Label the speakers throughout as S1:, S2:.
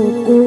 S1: Oh,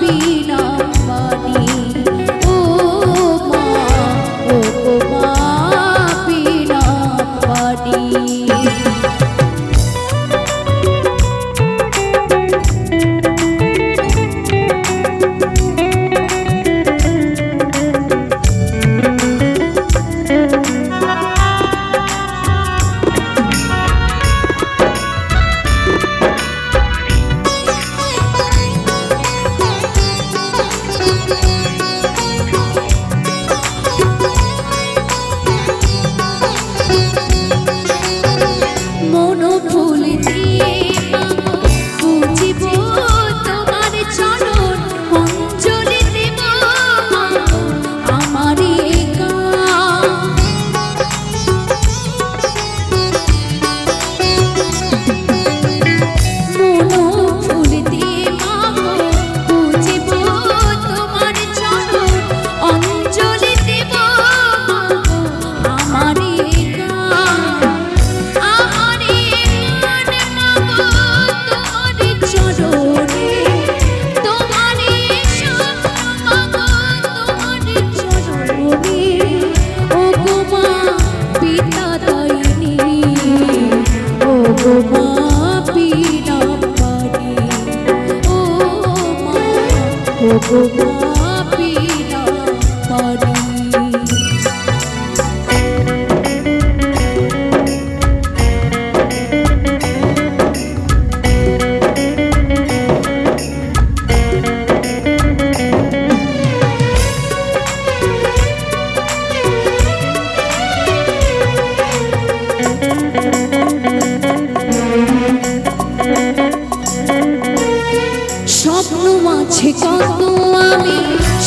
S1: be ও গোপা পিনা আছে কত আমি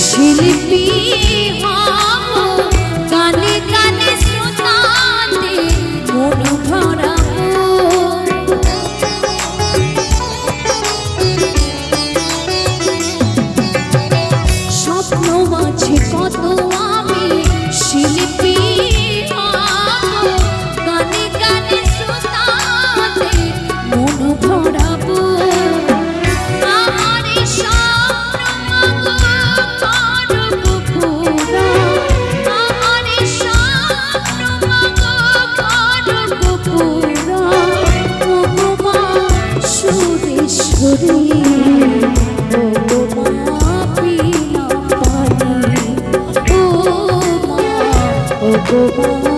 S1: শিল্পী ভগবান